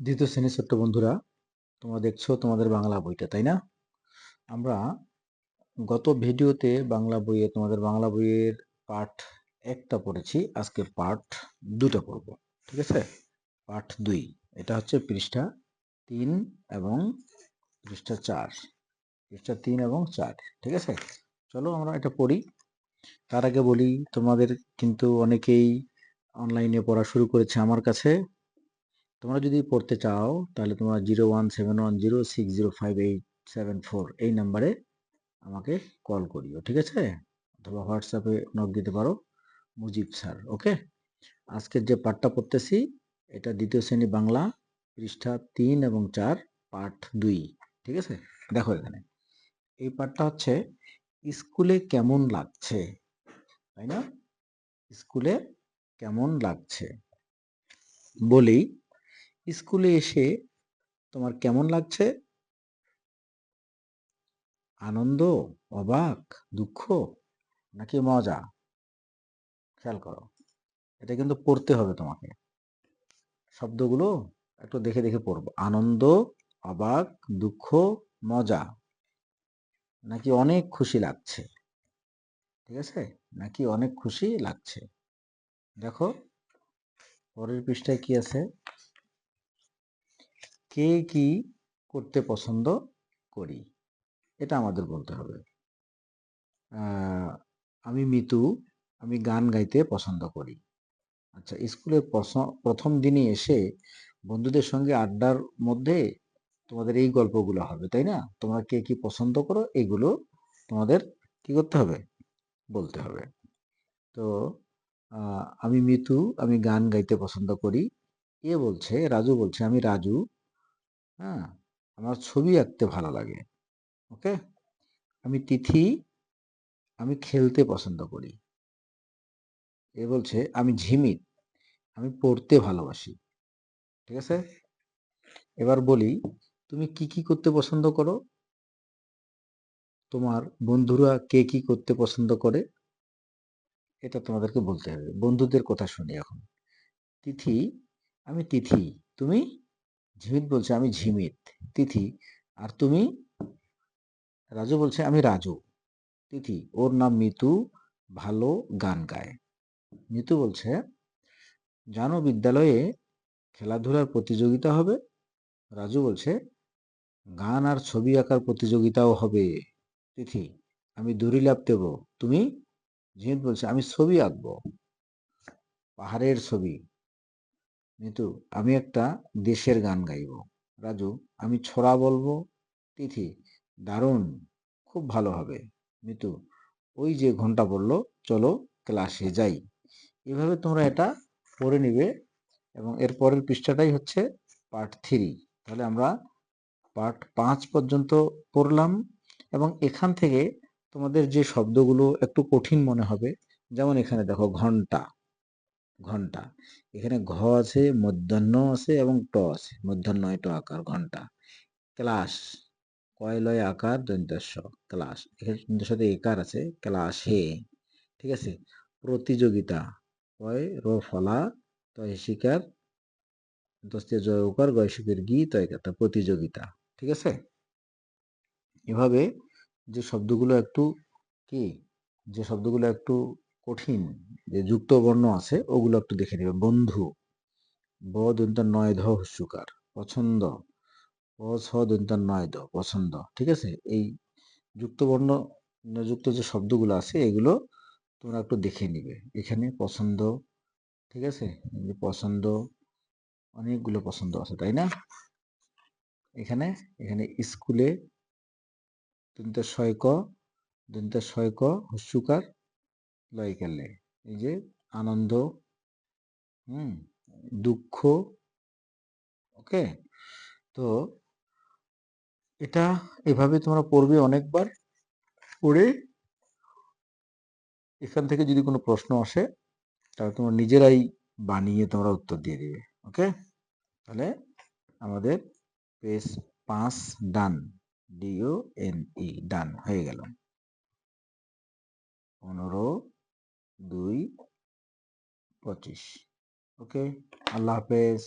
দ্বিতীয় শ্রেণির ছোট্ট বন্ধুরা, তোমরা দেখছ তোমাদের বাংলা বইটা, তাই না? আমরা গত ভিডিওতে বাংলা বইয়ে, তোমাদের বাংলা বইয়ের পাঠ একটা পড়েছি, আজকে পাঠ দুটা পড়ব, ঠিক আছে? পাঠ দুই, এটা হচ্ছে পৃষ্ঠা তিন এবং পৃষ্ঠা চার, পৃষ্ঠা তিন এবং চার, ঠিক আছে? চলো আমরা এটা পড়ি। তার আগে বলি, তোমাদের কিন্তু অনেকেই অনলাইনে পড়া শুরু করেছে আমার কাছে। তোমরা যদি পড়তে চাও, তাহলে তোমরা zero one seven one zero six zero five eight seven four এই নাম্বারে আমাকে কল করিও, ঠিক আছে? অথবা হোয়াটসঅ্যাপে নক দিতে পারো, মুজিব স্যার ওকে আজকের যে পাঠটা পড়তেছি, এটা দ্বিতীয় শ্রেণি বাংলা, পৃষ্ঠা তিন এবং চার, পাঠ দুই, ঠিক আছে? দেখো এখানে। এই পাঠটা হচ্ছে, স্কুলে কেমন লাগছে? তাই না? স্কুলে কেমন লাগছে? বলি স্কুলে এসে তোমার কেমন লাগছে? আনন্দ, অবাক, দুঃখ, নাকি মজা? খেয়াল করো, এটা কিন্তু পড়তে হবে তোমাকে। শব্দগুলো একটু দেখে দেখে পড়ব। আনন্দ, অবাক, দুঃখ, মজা, নাকি অনেক খুশি লাগছে? ঠিক আছে? নাকি অনেক খুশি লাগছে? দেখো, পরের পৃষ্ঠায় কি আছে? কে কি করতে পছন্দ করি? এটা আমাদের বলতে হবে। আমি মিতু, আমি গান গাইতে পছন্দ করি। আচ্ছা স্কুলের প্রথম দিনে এসে বন্ধুদের সঙ্গে আড্ডার মধ্যে তোমাদের এই গল্পগুলো হবে, তাই না? তোমরা কে কি পছন্দ করো, এগুলো তোমাদের কি করতে হবে? বলতে হবে। তো আমি মিতু, আমি গান গাইতে পছন্দ করি। এ বলছে, রাজু বলছে, আমি রাজু। হ্যাঁ? আমার ছবি আঁকতে ভালো লাগে, ওকে? আমি তিথি, আমি খেলতে পছন্দ করি। এ বলছে, আমি ঝিমিত আমি পড়তে ভালোবাসি। ঠিক আছে? এবার বলি, তুমি কি কি করতে পছন্দ করো? তোমার বন্ধুরা কে কি করতে পছন্দ করে? এটা তোমাদেরকে বলতে হবে। বন্ধুদের কথা শুনি এখন। তিথি, আমি তিথি, তুমি? ঝিমিত বলছে, আমি ঝিমিত তিথি। আর তুমি? রাজু বলছে, আমি রাজু, তিথি। ওর নাম মিতু, ভালো গান গায়। মিতু বলছে, জানো, বিদ্যালয়ে খেলাধুলার প্রতিযোগিতা হবে? রাজু বলছে, গান আর ছবি আঁকার প্রতিযোগিতাও হবে, তিথি। আমি দড়িলাপ দেব। তুমি? ঝিমিত বলছে, আমি ছবি আঁকবো। পাহাড়ের ছবি। মিতু আমি একটা দেশের গান গাইব। রাজু, আমি ছড়া বলব, তিথি, দারুণ, খুব ভালো হবে। মিতু, ওই যে ঘণ্টা বলল চলো ক্লাসে যাই। এভাবে তোমরা এটা পড়ে নিবে এবং এর পরের পৃষ্ঠাটাই হচ্ছে পার্ট থ্রি। তাহলে আমরা পার্ট পাঁচ পর্যন্ত পড়লাম এবং এখান থেকে তোমাদের যে শব্দগুলো একটু কঠিন মনে হবে, যেমন এখানে দেখো ঘণ্টা। ঘণ্টা। এখানে ঘ আছে, মধ্যাহ্ন আছে এবং ট আছে। মধ্যাহ্ন ট আকার, ঘণ্টা। ক্লাস। কয়লয় আকার? দন্তস্ব ক্লাস। এখানে সাথে একার আছে। ক্লাস হে। ঠিক আছে? প্রতিযোগিতা। কয়? র ফলা। তয় শিকার। দস্তে জয় উকার। গয় শিকের গি। তয় কথা প্রতিযোগিতা। ঠিক আছে? এভাবে যে শব্দগুলো একটু কি? যে শব্দগুলো একটু কঠিন। যে যুক্ত বর্ণ আছে, ওগুলো একটু দেখে নেবে। বন্ধু, ব দন্ত নয় ধ হস্যুকার পছন্দ ও ছ দন্ত নয় দ, পছন্দ, ঠিক আছে? এই যুক্ত বর্ণ যুক্ত যে শব্দগুলো আছে, এগুলো তোমরা একটু দেখে নিবে। এখানে পছন্দ, ঠিক আছে? পছন্দ, অনেকগুলো পছন্দ আছে, তাই না? এখানে এখানে স্কুলে দন্ত ছয় ক দন্ত ছয় ক হস্যুকার লয় খেললে এই যে আনন্দ, হুম, দুঃখ, ওকে? তো এটা এভাবে তোমরা পড়বে অনেকবার পড়ে এখান থেকে যদি কোনো প্রশ্ন আসে, তাহলে তোমরা নিজেরাই বানিয়ে তোমরা উত্তর দিয়ে দিবে, ওকে? তাহলে আমাদের পেজ পাঁচ ডান ডিও এন ই ডান হয়ে গেল। পনেরো দুই পঁচিশ ওকে আল্লাহ হাফেজ